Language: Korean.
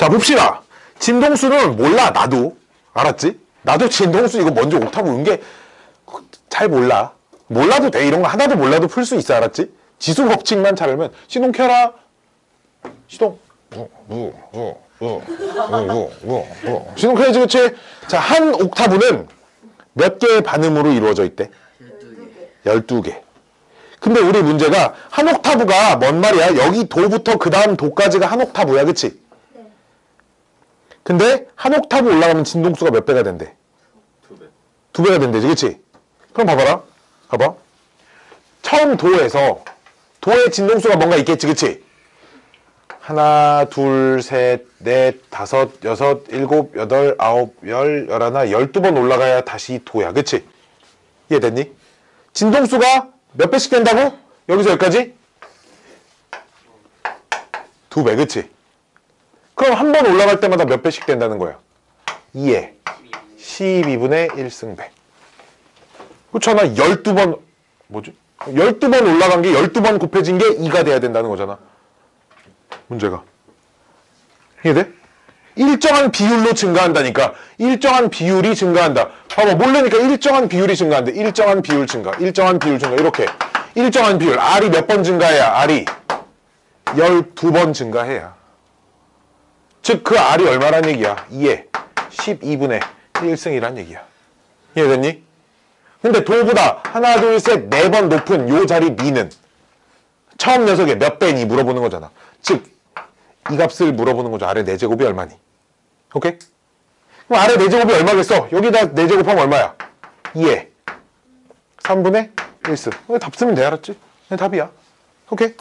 자, 봅시다. 진동수는 몰라, 나도. 알았지? 나도 진동수 이거 먼저 옥타브 은게 잘 몰라. 몰라도 돼. 이런 거 하나도 몰라도 풀 수 있어. 알았지? 지수 법칙만 잘 알면 시동 켜라. 시동. 시동 켜야지, 그치? 자, 한 옥타브는 몇 개의 반음으로 이루어져 있대? 12개. 근데 우리 문제가 한 옥타브가 뭔 말이야? 여기 도부터 그 다음 도까지가 한 옥타브야, 그치? 근데 한 옥타브 올라가면 진동수가 몇 배가 된대? 두 배. 두 배가 된대지, 그치? 그럼 봐봐라. 봐봐. 처음 도에서 도의 진동수가 뭔가 있겠지, 그치? 하나, 둘, 셋, 넷, 다섯, 여섯, 일곱, 여덟, 아홉, 열, 열하나, 열두 번 올라가야 다시 도야, 그치? 이해됐니? 진동수가 몇 배씩 된다고? 여기서 여기까지? 두 배, 그치? 한 번 올라갈 때마다 몇 배씩 된다는 거야? 2에 12분의 1승배. 그렇잖아. 12번, 뭐지? 12번 올라간 게 12번 곱해진 게 2가 돼야 된다는 거잖아. 문제가. 이해돼? 일정한 비율로 증가한다니까. 일정한 비율이 증가한다. 봐봐, 모르니까 일정한 비율이 증가한대. 일정한 비율 증가, 일정한 비율 증가. 이렇게. 일정한 비율. R이 몇 번 증가해야? R이 12번 증가해야. 즉, 그 R이 얼마란 얘기야? 2에 12분의 1승이란 얘기야. 이해됐니? 근데 도보다 하나, 둘, 셋, 네 번 높은 요 자리 미는 처음 녀석의 몇 배니 물어보는 거잖아. 즉, 이 값을 물어보는 거죠. 아래 4제곱이 얼마니? 오케이? 그럼 아래 4제곱이 얼마겠어? 여기다 4제곱하면 얼마야? 2에 3분의 1승. 답 쓰면 돼, 알았지? 답이야. 오케이?